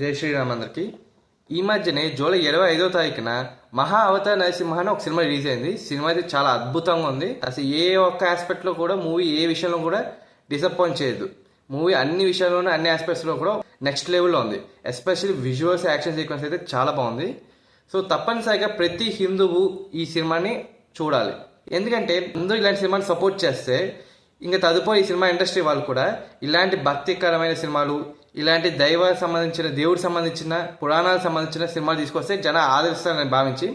జై శ్రీరామ్ అందరికి. ఈ మధ్యనే జూలై ఇరవై ఐదో తారీఖున మహా అవతార నరసింహ అని ఒక సినిమా రిలీజ్ అయింది. సినిమా అయితే చాలా అద్భుతంగా ఉంది. అసలు ఏ ఒక్క ఆస్పెక్ట్లో కూడా మూవీ ఏ విషయంలో కూడా డిసప్పాయింట్ చేయదు మూవీ అన్ని విషయాల్లోనూ అన్ని ఆస్పెక్ట్స్లో కూడా నెక్స్ట్ లెవెల్లో ఉంది. ఎస్పెషల్లీ విజువల్స్ యాక్షన్ సీక్వెన్స్ అయితే చాలా బాగుంది. సో తప్పనిసరిగా ప్రతి హిందువు ఈ సినిమాని చూడాలి. ఎందుకంటే అందరూ ఇలాంటి సినిమాని సపోర్ట్ చేస్తే ఇంకా తదుపరి ఈ సినిమా ఇండస్ట్రీ వాళ్ళు కూడా ఇలాంటి భక్తికరమైన సినిమాలు ఇలాంటి దైవ సంబంధించిన దేవుడికి సంబంధించిన పురాణాలకు సంబంధించిన సినిమాలు తీసుకొస్తే జన ఆదరిస్తారని భావించి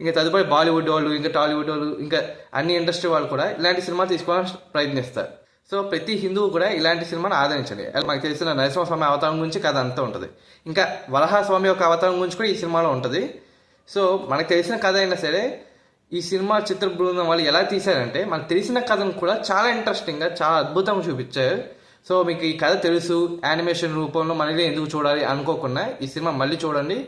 ఇంకా తదుపరి బాలీవుడ్ వాళ్ళు ఇంకా టాలీవుడ్ వాళ్ళు ఇంకా అన్ని ఇండస్ట్రీ వాళ్ళు కూడా ఇలాంటి సినిమాలు తీసుకోవాలని ప్రయత్నిస్తారు. సో ప్రతి హిందువు కూడా ఇలాంటి సినిమాను ఆదరించండి. మనకు తెలిసిన నరసింహస్వామి అవతారం గురించి కథ అంతా ఉంటుంది. ఇంకా వరహాస్వామి యొక్క అవతారం గురించి కూడా ఈ సినిమాలో ఉంటుంది. సో మనకు తెలిసిన కథ అయినా సరే ఈ సినిమా చిత్ర బృందం వాళ్ళు ఎలా తీశారంటే మనకు తెలిసిన కథను కూడా చాలా ఇంట్రెస్టింగ్గా చాలా అద్భుతంగా చూపించారు. సో మీకు ఈ కథ తెలుసు యానిమేషన్ రూపంలో మనది ఎందుకు చూడాలి అనుకోకుండా ఈ సినిమా మళ్ళీ చూడండి.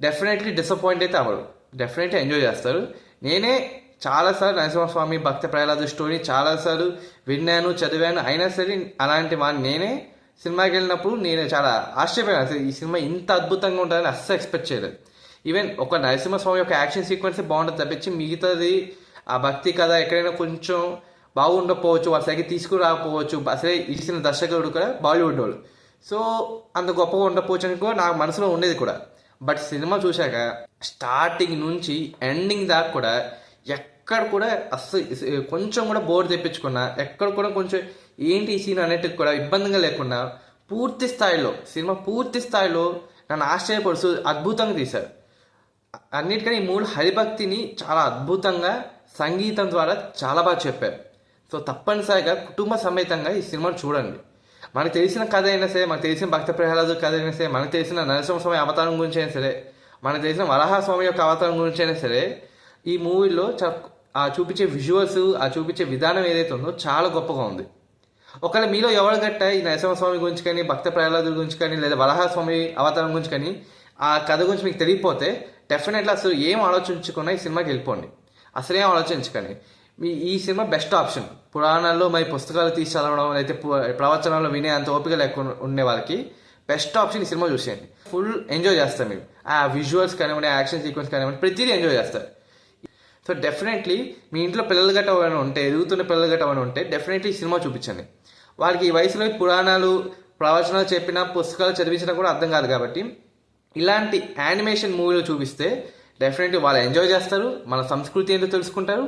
డెఫినెట్లీ డిసప్పాయింట్ అయితే అవ్వరు. డెఫినెట్లీ ఎంజాయ్ చేస్తారు. నేనే చాలాసార్లు నరసింహస్వామి భక్త ప్రహ్లాద స్టోరీ చాలాసార్లు విన్నాను చదివాను. అయినా సరే అలాంటి వాడిని నేనే సినిమాకి వెళ్ళినప్పుడు నేను చాలా ఆశ్చర్యపోయాను. అసలు ఈ సినిమా ఇంత అద్భుతంగా ఉంటుందని అస్సలు ఎక్స్పెక్ట్ చేయలేదు. ఈవెన్ ఒక నరసింహస్వామి యొక్క యాక్షన్ సీక్వెన్స్ బాగుంటుంది. తప్పించి మిగతాది ఆ భక్తి కథ ఎక్కడైనా కొంచెం బాగుండకపోవచ్చు వాళ్ళ సరిగ్గా తీసుకురాకపోవచ్చు అసలే ఇచ్చిన దర్శకుడు కూడా బాలీవుడ్ వాళ్ళు. సో అంత గొప్పగా ఉండకపోవచ్చు అని కూడా నాకు మనసులో ఉండేది కూడా. బట్ సినిమా చూశాక స్టార్టింగ్ నుంచి ఎండింగ్ దాకా కూడా ఎక్కడ కూడా అస్సలు కొంచెం కూడా బోర్ తెప్పించుకున్నా ఎక్కడ కూడా కొంచెం ఏంటి ఈ సీన్ అనేటికి కూడా ఇబ్బందిగా లేకుండా పూర్తి స్థాయిలో సినిమా పూర్తి స్థాయిలో నన్ను ఆశ్చర్యపరుస్తూ అద్భుతంగా తీశారు. అన్నిటికన్నా ఈ మూడు హరిభక్తిని చాలా అద్భుతంగా సంగీతం ద్వారా చాలా బాగా చెప్పారు. సో తప్పనిసరిగా కుటుంబ సమేతంగా ఈ సినిమాను చూడండి. మనకు తెలిసిన కథ అయినా సరే మనకు తెలిసిన భక్త ప్రహ్లాదు కథ అయినా సరే మనకు తెలిసిన నరసింహస్వామి అవతారం గురించి అయినా సరే మనకు తెలిసిన వరాహస్వామి యొక్క అవతారం గురించి అయినా సరే ఈ మూవీలో ఆ చూపించే విజువల్స్ ఆ చూపించే విధానం ఏదైతే ఉందో చాలా గొప్పగా ఉంది. ఒకవేళ మీలో ఎవరు గట్ట ఈ నరసింహస్వామి గురించి కానీ భక్త ప్రహ్లాదు గురించి కానీ లేదా వరాహస్వామి అవతారం గురించి కానీ ఆ కథ గురించి మీకు తెలియకపోతే డెఫినెట్లీ అసలు ఏం ఆలోచించకుండా ఈ సినిమాకి వెళ్ళిపోండి. అసలేం ఆలోచించకండి. మీ ఈ సినిమా బెస్ట్ ఆప్షన్. పురాణాల్లో మరి పుస్తకాలు తీసి చదవడం అయితే ప్రవచనాల్లో వినే అంత ఓపిక లేకుండా ఉండే వాళ్ళకి బెస్ట్ ఆప్షన్ ఈ సినిమా చూసేయండి. ఫుల్ ఎంజాయ్ చేస్తారు మీరు. ఆ విజువల్స్ కానివ్వండి యాక్షన్ సీక్వెన్స్ కానివ్వండి ప్రతిదీ ఎంజాయ్ చేస్తారు. సో డెఫినెట్లీ మీ ఇంట్లో పిల్లలు గట్ట ఏమైనా ఉంటే ఎదుగుతున్న పిల్లలు గట్ట ఏమైనా ఉంటే డెఫినెట్లీ ఈ సినిమా చూపించండి. వాళ్ళకి ఈ వయసులో పురాణాలు ప్రవచనాలు చెప్పిన పుస్తకాలు చదివించినా కూడా అర్థం కాదు కాబట్టి ఇలాంటి యానిమేషన్ మూవీలో చూపిస్తే డెఫినెట్లీ వాళ్ళు ఎంజాయ్ చేస్తారు మన సంస్కృతి ఏంటో తెలుసుకుంటారు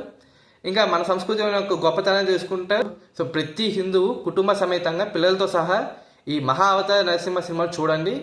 ఇంకా మన సంస్కృతి యొక్క గొప్పతనాన్ని తెలుసుకుంటారు. సో ప్రతి హిందువు కుటుంబ సమేతంగా పిల్లలతో సహా ఈ మహా అవతార నరసింహ సినిమా చూడండి.